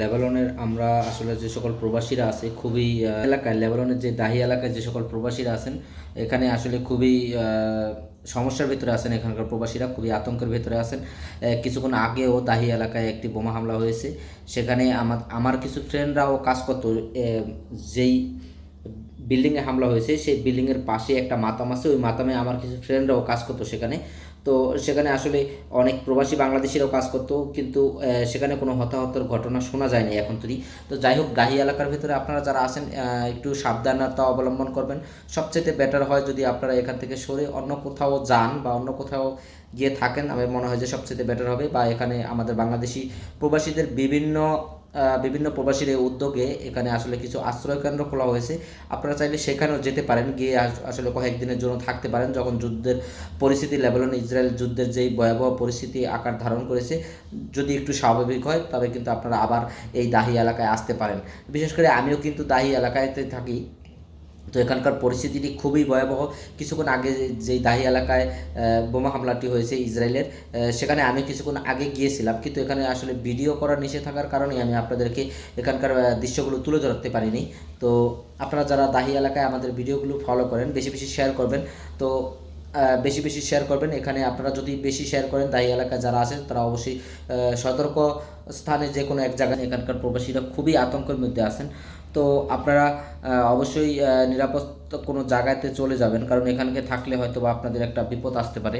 লেবাননের আমরা আসলে যে সকল প্রবাসীরা আছে, খুবই এলাকায়, লেবাননের যে দাহি এলাকায় যে সকল প্রবাসীরা আছেন, এখানে আসলে খুবই সমস্যার ভিতরে আছেন এখানকার প্রবাসীরা, খুবই আতঙ্কের ভিতরে আছেন। কিছুক্ষণ আগেও দাহি এলাকায় একটি বোমা হামলা হয়েছে। সেখানে আমার আমার কিছু ফ্রেন্ডরাও কাজ করতো যেই বিল্ডিংয়ে হামলা হয়েছে, সেই বিল্ডিংয়ের পাশে একটা মাতাম আছে, ওই মাতামে আমার কিছু ফ্রেন্ডরাও কাজ করতো সেখানে। তো সেখানে আসলে অনেক প্রবাসী বাংলাদেশিরাও কাজ করতো, কিন্তু সেখানে কোনো হতাহতের ঘটনা শোনা যায়নি এখন তুই তো যাই হোক, গাহি এলাকার ভিতরে আপনারা যারা আছেন একটু সাবধানতা অবলম্বন করবেন। সবচেয়ে বেটার হয় যদি আপনারা এখান থেকে সরে অন্য কোথাও যান বা অন্য কোথাও গিয়ে থাকেন, আমার মনে হয় যে সবচেয়ে বেটার হবে। বা এখানে আমাদের বাংলাদেশি প্রবাসীদের বিভিন্ন বিভিন্ন প্রবাসীর উদ্যোগে এখানে আসলে কিছু আশ্রয় কেন্দ্র খোলা হয়েছে। আপনারা চাইলে সেখানেও যেতে পারেন, গিয়ে আসলে কয়েকদিনের জন্য থাকতে পারেন। যখন যুদ্ধের পরিস্থিতি, লেবানন, ইসরায়েল যুদ্ধের যেই ভয়াবহ পরিস্থিতি, আকার ধারণ করেছে, যদি একটু স্বাভাবিক হয়, তবে কিন্তু আপনারা আবার এই দাহি এলাকায় আসতে পারেন। বিশেষ করে আমিও কিন্তু দাহি এলাকায় থাকি। তো এখানকার পরিস্থিতিটি খুবই ভয়াবহ। কিছুক্ষণ আগে যেই দাহি এলাকায় বোমা হামলাটি হয়েছে ইসরায়েলের সেখানে আমি কিছুক্ষণ আগে গিয়েছিলাম। কিন্তু এখানে আসলে ভিডিও করার নিষেধ থাকার কারণে আমি আপনাদেরকে এখানকার দৃশ্যগুলো তুলে ধরতে পারিনি। তো আপনারা যারা দাহি এলাকায় আমাদের ভিডিওগুলো ফলো করেন, বেশি বেশি শেয়ার করবেন। তো বেশি বেশি শেয়ার করবেন। এখানে আপনারা যদি বেশি শেয়ার করেন, তাই এলাকায় যারা আছেন তারা অবশ্যই সতর্ক স্থানে যে কোনো এক জায়গায়, এখানকার প্রবাসীরা খুবই আতঙ্কের মধ্যে আছেন। তো আপনারা অবশ্যই নিরাপদ কোনো জায়গাতে চলে যাবেন। কারণ এখানকে থাকলে হয়তো বা আপনাদের একটা বিপদ আসতে পারে।